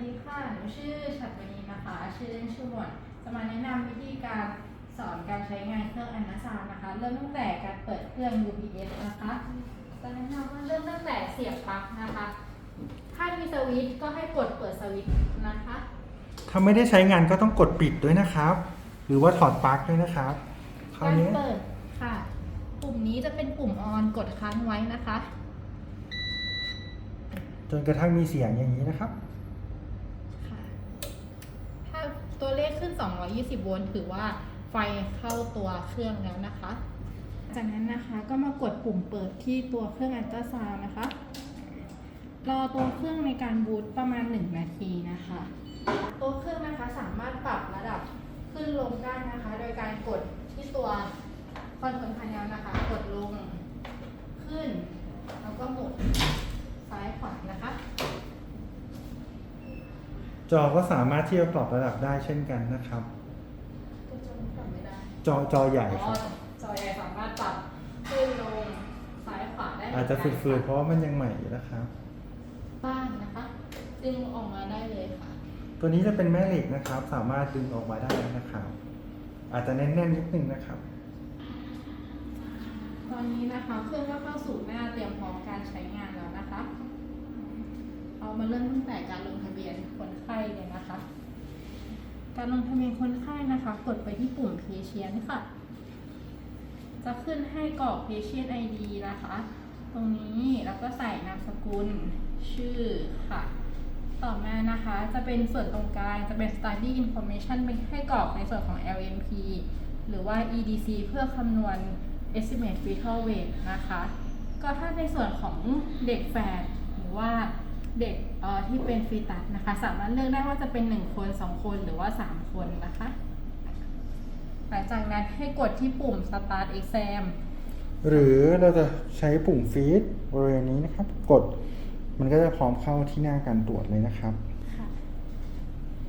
ดีค่ะ หนูชื่อฉัตรวณีนะคะ ชื่อเล่นชื่อหมวดจะมาแนะนำวิธีการสอนการใช้งานเครื่องอนาซาวนะคะ เริ่มตั้งแต่การเปิดเครื่อง UPS นะคะจะแนะนำว่าเริ่มตั้งแต่เสียบปลั๊กนะคะ ถ้ามีสวิตช์ก็ให้กดเปิดสวิตช์นะคะ ถ้าไม่ได้ใช้งานก็ต้องกดปิดด้วยนะครับ หรือว่าถอดปลั๊กด้วยนะครับคราวการนี้เปิดค่ะ ปุ่มนี้จะเป็นปุ่มออนกดค้างไว้นะคะ จนกระทั่งมีเสียงอย่างนี้นะครับ ค่ะ ถ้าตัวเล ขึ้น 220 โวลต์ถือว่าไฟเข้าตัวเครื่องแล้วนะคะ จากนั้นนะคะก็มากดปุ่มเปิดที่ตัวเครื่องอัลตราซาวน์นะคะ รอตัวเครื่องในการบูตประมาณ 1 นาทีนะคะ ตัวเครื่องนะคะสามารถปรับระดับขึ้นลงได้นะคะ โดยการกดที่ตัวคอนโทรลพาเนลนะคะ กดลงขึ้น แล้วก็หมุนซ้ายขวานะคะ จอก็สามารถที่จะปรับระดับได้เช่นกันนะครับก็จะปรับไม่ได้จอจอใหญ่อ๋คอรับ จอใหญ่สามารถปรับขึ้นลงซ้ายขวาได้เหมือาจนจะกันฝืดๆเพราะว่ามันยังใหม่อยู่นะครับ บ้างนะคะดึงออกมาได้เลยค่ะ ตัวนี้จะเป็นแม่เหล็กนะครับ สามารถดึงออกมาได้นะครับ อาจจะแน่นๆนิดนึงนะครับ ตอนนี้นะคะเครื่องก็เข้าสู่หน้าเตรียมพร้อมการใช้งานแล้วนะคะ เอามาเริ่มตั้งแต่การลงทะเบียนคนไข้เลยนะคะ การลงทะเบียนคนไข้นะคะ กดไปที่ปุ่ม Patient ค่ะ จะขึ้นให้กรอก Patient ID นะคะ ตรงนี้แล้วก็ใส่นามสกุลชื่อค่ะ ต่อมานะคะจะเป็นส่วนตรงกลางจะเป็น study information เป็นให้กรอกในส่วนของ LMP หรือว่า EDC เพื่อคำนวณ estimate fetal weight นะคะ ก็ถ้าในส่วนของเด็กแฝดหรือว่า เด็กเอ่อที่เป็นฟีตัสนะคะ สามารถเลือกได้ว่าจะเป็น 1 คน 2 คนหรือว่า 3 คนนะคะ หลังจากนั้นให้กดที่ปุ่ม start exam หรือเราจะใช้ปุ่มฟีดบริเวณนี้นะครับ กดมันก็จะพร้อมเข้าที่หน้าการตรวจเลยนะครับค่ะ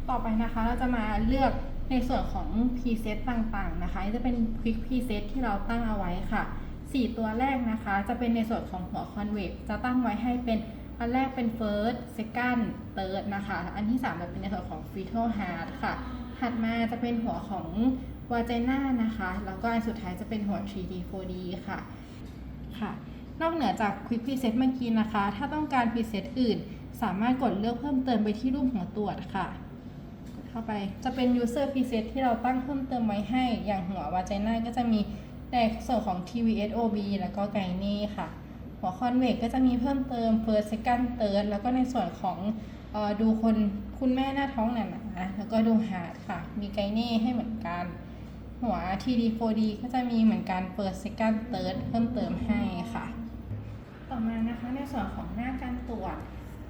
ต่อไปนะคะเราจะมาเลือกในส่วนของ preset ต่างๆนะคะ จะเป็น quick preset ที่เราตั้งเอาไว้ค่ะ 4 ตัวแรกนะคะ จะเป็นในส่วนของหัว convex จะตั้งไว้ให้เป็น อันแรกเป็น first second third นะคะ อันที่3จะเป็นในส่วนของ fetal heart ค่ะ ถัดมาจะเป็นหัวของ vagina นะคะ แล้วก็อันสุดท้ายจะเป็นหัว 3D 4D ค่ะ ค่ะ นอกเหนือจาก Quick Preset เมื่อกี้นะคะ ถ้าต้องการ Preset อื่น สามารถกดเลือกเพิ่มเติมไปที่รูปหัวตรวจค่ะเข้าไป จะเป็น User Preset ที่เราตั้งเพิ่มเติมไว้ให้ อย่างหัววาจน่าก็จะมีในส่วนของ TVSOB แล้วก็ไกนี่ค่ะ หัวคอนเวกก็จะมีเพิ่มเติม First Second Third แล้วก็ในส่วนของออดูคนคุณแม่หน้าท้องหนาๆแล้วก็ดูหาดค่ะ มีไกนี่ให้เหมือนกัน หัว TD 4D ก็จะมีเหมือนกัน First Second Third เพิ่มเติมให้ค่ะ ต่อมานะคะในส่วนของหน้าการตรวจ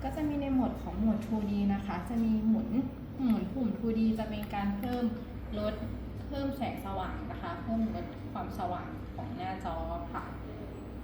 ก็จะมีในหมวดของหมวด 2D นะคะ จะมีหมุนหมุนปุ่ม 2D จะเป็นการเพิ่มลดเพิ่มแสงสว่างนะคะ เพิ่มลดความสว่างของหน้าจอค่ะ